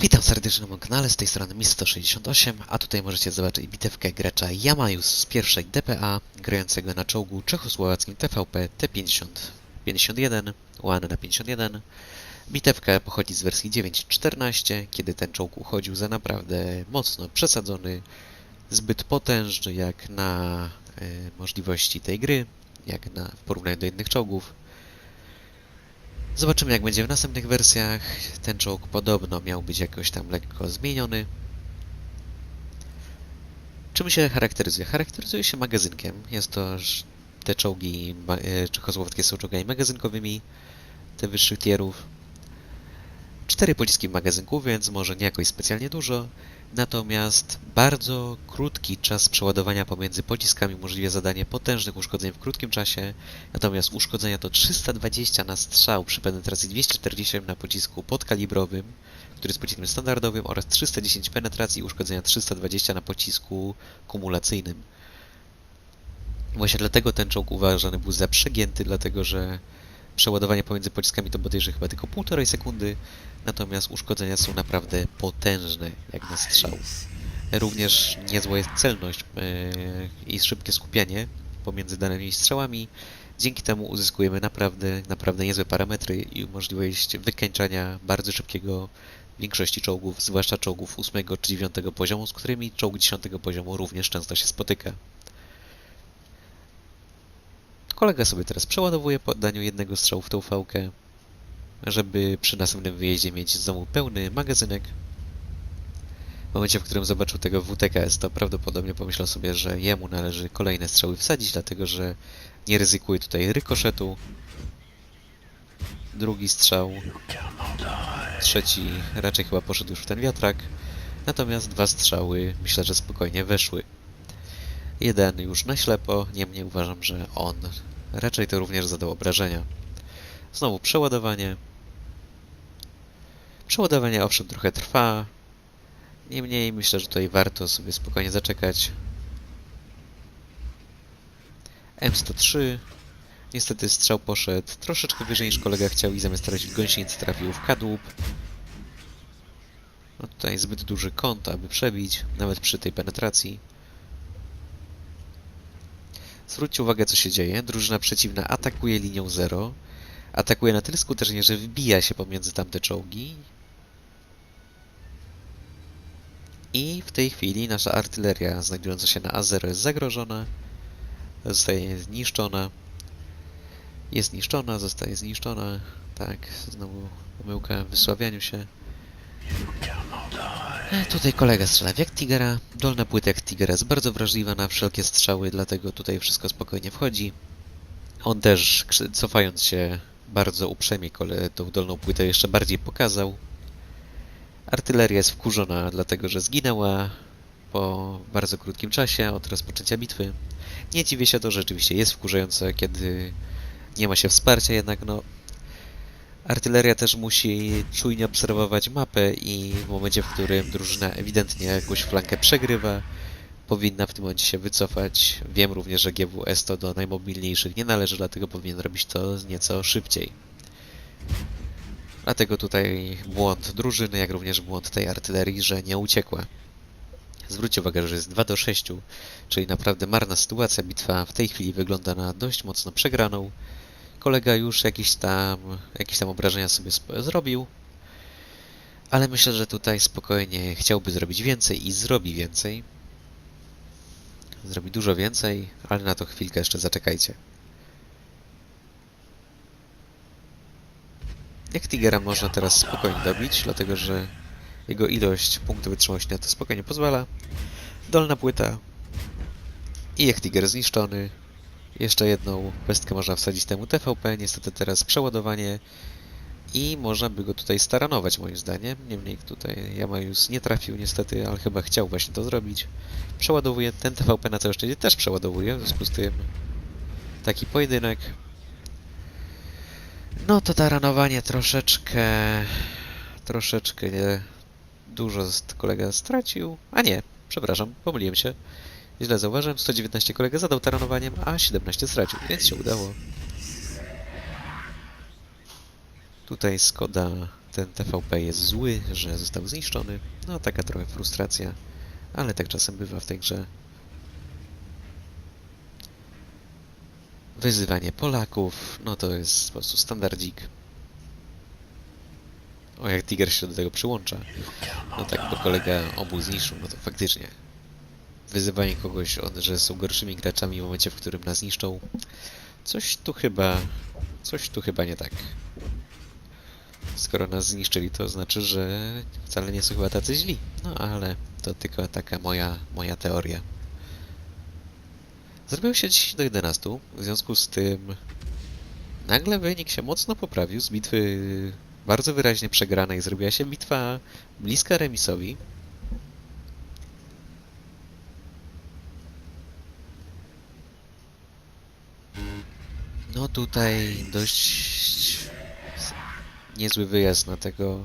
Witam serdecznie na moim kanale, z tej strony Mis168, a tutaj możecie zobaczyć bitewkę gracza Jamajus z pierwszej DPA, grającego na czołgu czechosłowackim TVP T50-51, łany na 51. Bitewka pochodzi z wersji 9.14, kiedy ten czołg uchodził za naprawdę mocno przesadzony, zbyt potężny jak na e, możliwości tej gry, jak na, w porównaniu do innych czołgów. Zobaczymy jak będzie w następnych wersjach. Ten czołg podobno miał być jakoś tam lekko zmieniony. Czym się charakteryzuje? Charakteryzuje się magazynkiem. Jest to, te czołgi e, czechosłowackie są czołgami magazynkowymi, te wyższych tierów. Cztery pociski w magazynku, więc może nie jakoś specjalnie dużo. Natomiast bardzo krótki czas przeładowania pomiędzy pociskami umożliwia zadanie potężnych uszkodzeń w krótkim czasie. Natomiast uszkodzenia to 320 na strzał przy penetracji 247 na pocisku podkalibrowym, który jest pociskiem standardowym oraz 310 penetracji i uszkodzenia 320 na pocisku kumulacyjnym. Właśnie dlatego ten czołg uważany był za przegięty, dlatego że przeładowanie pomiędzy pociskami to bodajże chyba tylko półtorej sekundy, natomiast uszkodzenia są naprawdę potężne jak na strzał. Również niezła jest celność yy, i szybkie skupianie pomiędzy danymi strzałami. Dzięki temu uzyskujemy naprawdę, naprawdę niezłe parametry i możliwość wykańczania bardzo szybkiego większości czołgów, zwłaszcza czołgów 8 czy 9 poziomu, z którymi czołg 10 poziomu również często się spotyka. Kolega sobie teraz przeładowuje po oddaniu jednego strzału w tą fałkę, żeby przy następnym wyjeździe mieć znowu pełny magazynek. W momencie, w którym zobaczył tego WTKS, to prawdopodobnie pomyślał sobie, że jemu należy kolejne strzały wsadzić, dlatego że nie ryzykuje tutaj rykoszetu. Drugi strzał. Trzeci raczej chyba poszedł już w ten wiatrak. Natomiast dwa strzały myślę, że spokojnie weszły. Jeden już na ślepo, niemniej uważam, że on raczej to również zadał obrażenia. Znowu przeładowanie. Przeładowanie owszem trochę trwa, Niemniej myślę, że tutaj warto sobie spokojnie zaczekać. M103. Niestety strzał poszedł troszeczkę wyżej niż kolega chciał i zamiast trafić w gąsienicę trafił w kadłub. No tutaj zbyt duży kąt, aby przebić, nawet przy tej penetracji. Zwróćcie uwagę, co się dzieje. Drużyna przeciwna atakuje linią 0. Atakuje na tyle skutecznie, że wbija się pomiędzy tamte czołgi I w tej chwili nasza artyleria znajdująca się na A0 jest zagrożona, zostaje zniszczona, jest zniszczona, zostaje zniszczona, tak, znowu pomyłka w wysławianiu się. Tutaj kolega strzela jak Tigera, dolna płyta jak Tigera jest bardzo wrażliwa na wszelkie strzały, dlatego tutaj wszystko spokojnie wchodzi. On też, cofając się bardzo uprzejmie, kole tą dolną płytę jeszcze bardziej pokazał, Artyleria jest wkurzona, dlatego że zginęła po bardzo krótkim czasie od rozpoczęcia bitwy. Nie dziwię się to, rzeczywiście jest wkurzające, kiedy nie ma się wsparcia, jednak no artyleria też musi czujnie obserwować mapę i w momencie, w którym drużyna ewidentnie jakąś flankę przegrywa, powinna w tym momencie się wycofać. Wiem również, że GWS to do najmobilniejszych nie należy, dlatego powinien robić to nieco szybciej. Dlatego tutaj błąd drużyny, jak również błąd tej artylerii, że nie uciekła. Zwróćcie uwagę, że jest 2 do 6, czyli naprawdę marna sytuacja. Bitwa w tej chwili wygląda na dość mocno przegraną. Kolega już jakieś tam, jakieś tam obrażenia sobie zrobił, ale myślę, że tutaj spokojnie chciałby zrobić więcej i zrobi więcej. Zrobi dużo więcej, ale na to chwilkę jeszcze zaczekajcie. Jak Tigera można teraz spokojnie dobić, dlatego że jego ilość punktów wytrzymałości na to spokojnie pozwala. Dolna płyta. I jak Tiger zniszczony. Jeszcze jedną pestkę można wsadzić temu TVP, niestety teraz przeładowanie i można by go tutaj staranować moim zdaniem. Niemniej tutaj Jamajus nie trafił niestety, ale chyba chciał właśnie to zrobić. Przeładowuje, ten TVP na całe szczęście też przeładowuje, w związku z tym taki pojedynek. No to taranowanie troszeczkę, troszeczkę nie, dużo kolega stracił. A nie, przepraszam, pomyliłem się. Źle zauważyłem, 119 kolega zadał taranowaniem, a 17 stracił, więc się udało. Tutaj Skoda ten TVP jest zły, że został zniszczony. No taka trochę frustracja, ale tak czasem bywa w tej grze. Wyzywanie Polaków, no to jest po prostu standardzik. O, jak Tiger się do tego przyłącza. No tak, bo kolega obu zniszczył, no to faktycznie. Wyzywanie kogoś, od, że są gorszymi graczami w momencie, w którym nas niszczą. Coś tu chyba... Coś tu chyba nie tak. Skoro nas zniszczyli, to znaczy, że wcale nie są chyba tacy źli. No ale to tylko taka moja, moja teoria. Zrobiło się 10 do 11, w związku z tym nagle wynik się mocno poprawił z bitwy bardzo wyraźnie przegranej. Zrobiła się bitwa bliska remisowi. Tutaj dość niezły wyjazd na tego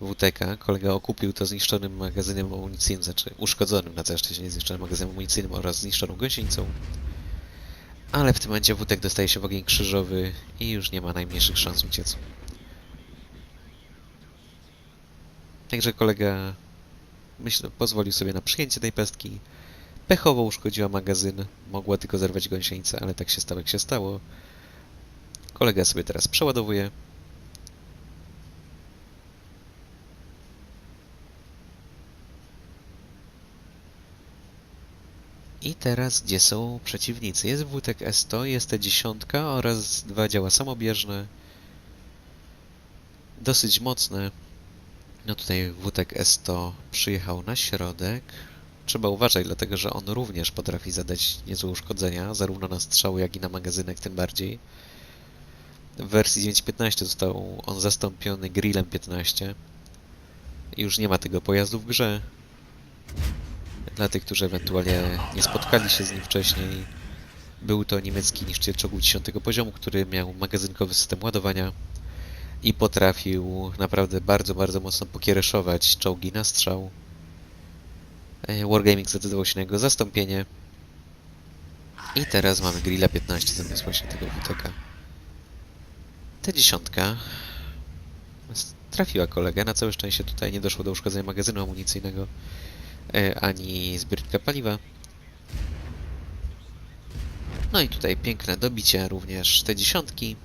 WTK. Kolega okupił to zniszczonym magazynem amunicyjnym, znaczy uszkodzonym na całe szczęście zniszczonym magazynem amunicyjnym oraz zniszczoną gąsienicą. Ale w tym momencie WTK dostaje się w ogień krzyżowy i już nie ma najmniejszych szans uciec. Także kolega myślę, pozwolił sobie na przyjęcie tej pestki. Pechowo uszkodziła magazyn, mogła tylko zerwać gąsienicę, ale tak się stało jak się stało. Kolega sobie teraz przeładowuje. I teraz gdzie są przeciwnicy? Jest WTEK S100, jest T10 oraz dwa działa samobieżne. Dosyć mocne. No tutaj WTEK S100 przyjechał na środek. Trzeba uważać, dlatego że on również potrafi zadać niezłe uszkodzenia, zarówno na strzały, jak i na magazynek tym bardziej. W wersji 9.15 został on zastąpiony grillem 15. I Już nie ma tego pojazdu w grze. Dla tych, którzy ewentualnie nie spotkali się z nim wcześniej, był to niemiecki niszczyciel czołgów 10 poziomu, który miał magazynkowy system ładowania i potrafił naprawdę bardzo, bardzo mocno pokiereszować czołgi na strzał. E, Wargaming zdecydował się na jego zastąpienie. I teraz mamy Grilla 15 zamiast właśnie tego WTK. Ta dziesiątka trafiła kolegę. Na całe szczęście tutaj nie doszło do uszkodzenia magazynu amunicyjnego e, ani zbiornika paliwa. No i tutaj piękne dobicie również te dziesiątki.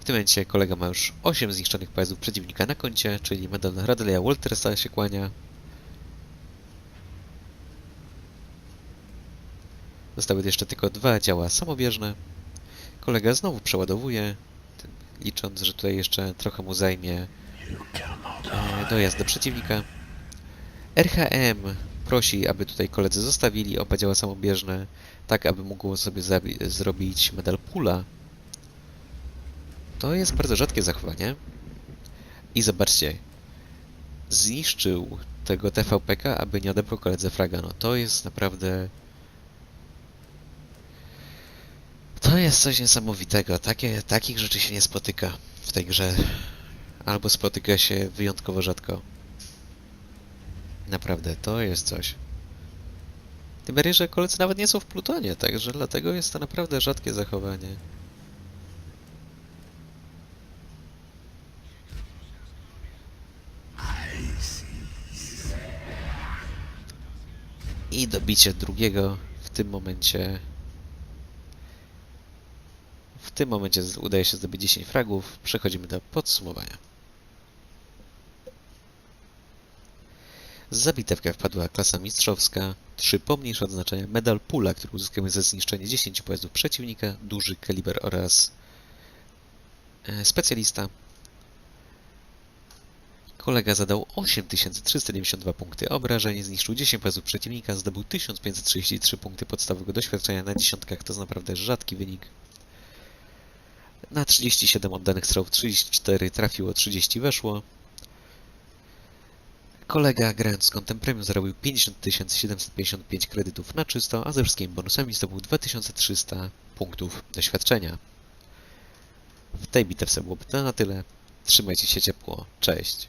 W tym momencie kolega ma już 8 zniszczonych pojazdów przeciwnika na koncie, czyli medal Radleya Waltersa się kłania. Zostały jeszcze tylko dwa działa samobieżne. Kolega znowu przeładowuje, licząc, że tutaj jeszcze trochę mu zajmie e, dojazd do przeciwnika. RHM prosi, aby tutaj koledzy zostawili oba działa samobieżne, tak aby mógł sobie zrobić medal pula. To jest bardzo rzadkie zachowanie. I zobaczcie, zniszczył tego TVPK, aby nie odebrał koledze fraga. No to jest naprawdę To jest coś niesamowitego. Takie, takich rzeczy się nie spotyka w tej grze. Albo spotyka się wyjątkowo rzadko. Naprawdę, to jest coś. Tym bardziej, że koledzy nawet nie są w Plutonie, także dlatego jest to naprawdę rzadkie zachowanie. I dobicie drugiego w tym momencie tym momencie z- udaje się zdobyć 10 fragów. Przechodzimy do podsumowania. Za bitewkę wpadła klasa mistrzowska, 3 pomniejsze odznaczenia, medal pula, który uzyskamy za zniszczenie 10 pojazdów przeciwnika, duży kaliber oraz e, specjalista. Kolega zadał 8392 punkty obrażeń, zniszczył 10 pojazdów przeciwnika, zdobył 1533 punkty podstawowego doświadczenia na dziesiątkach, to jest naprawdę rzadki wynik. Na 37 oddanych strzałów 34 trafiło, 30 weszło. Kolega grając z kątem premium zarobił 50 755 kredytów na czysto, a ze wszystkimi bonusami zdobył 2300 punktów doświadczenia. W tej bitewce byłoby to na tyle. Trzymajcie się ciepło. Cześć.